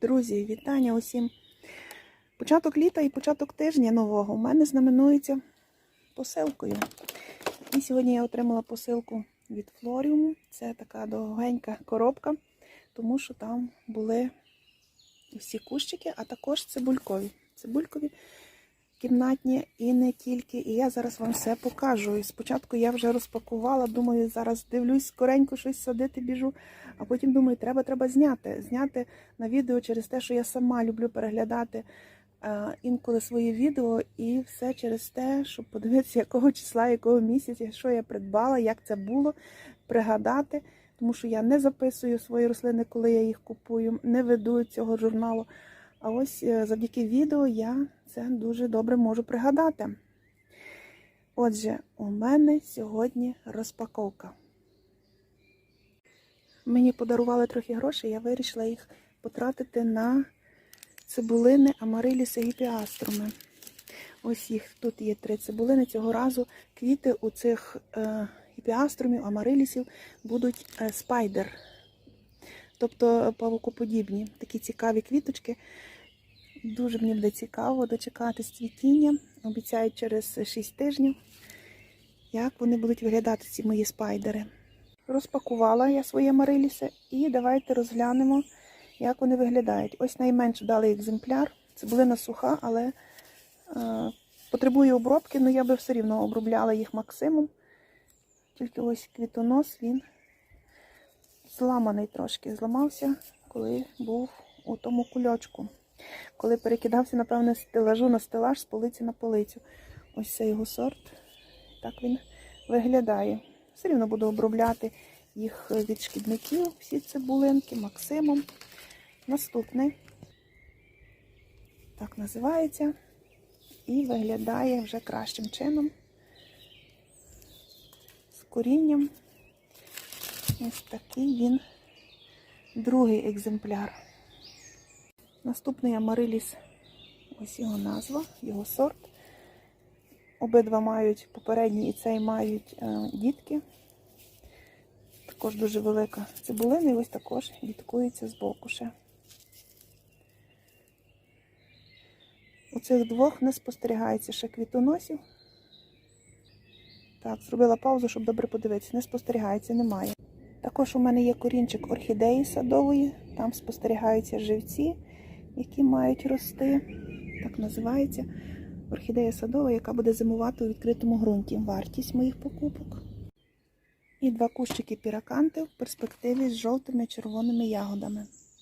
Друзі, вітання усім. Початок літа і початок тижня нового у мене знаменується посилкою. І сьогодні я отримала посилку від Флоріуму. Це така довгенька коробка, тому що там були всі кущики, а також цибулькові. Цибулькові кімнатні і не тільки. І я зараз вам все покажу. І спочатку я вже розпакувала, думаю, зараз дивлюсь, скоренько щось садити біжу. А потім думаю, треба треба зняти. Зняти на відео через те, що я сама люблю переглядати е, інколи свої відео, і все через те, щоб подивитися, якого числа, якого місяця, що я придбала, як це було, пригадати. Тому що я не записую свої рослини, коли я їх купую, не веду цього журналу. А ось е, завдяки відео я це дуже добре можу пригадати. Отже, у мене сьогодні розпаковка. Мені подарували трохи грошей, я вирішила їх потратити на цибулини Амариліс егіпіаструми. Ось їх тут є три цибулини. Цього разу квіти у цих е, гіпіаструмів, амарилісів будуть е, спайдер. Тобто павукоподібні, такі цікаві квіточки. Дуже мені буде цікаво дочекатись цвітіння. Обіцяють через 6 тижнів, як вони будуть виглядати, ці мої спайдери. Розпакувала я свої мариліси і давайте розглянемо, як вони виглядають. Ось найменш вдалий екземпляр. Цибулина суха, але е, потребує обробки, але я би все рівно обробляла їх максимум. Тільки ось квітонос він зламаний трошки. Зламався, коли був у тому кульочку. Коли перекидався, напевне, з стелажу на стелаж, з полиці на полицю. Ось це його сорт. Так він виглядає. Все рівно буду обробляти їх від шкідників, всі цибулинки, максимум. Наступний так називається. І виглядає вже кращим чином. З корінням. Ось такий він другий екземпляр. Наступний амариліс, ось його назва, його сорт. Обидва мають попередній і цей мають е, дітки. Також дуже велика цибулина, і ось також діткується з боку ще. У цих двох не спостерігається ще квітоносів. Так, зробила паузу, щоб добре подивитися. Не спостерігається, немає. Також у мене є корінчик орхідеї садової, там спостерігаються живці, які мають рости. Так називається орхідея садова, яка буде зимувати у відкритому ґрунті. Вартість моїх покупок. І два кущики піраканти в перспективі з жовтими червоними ягодами.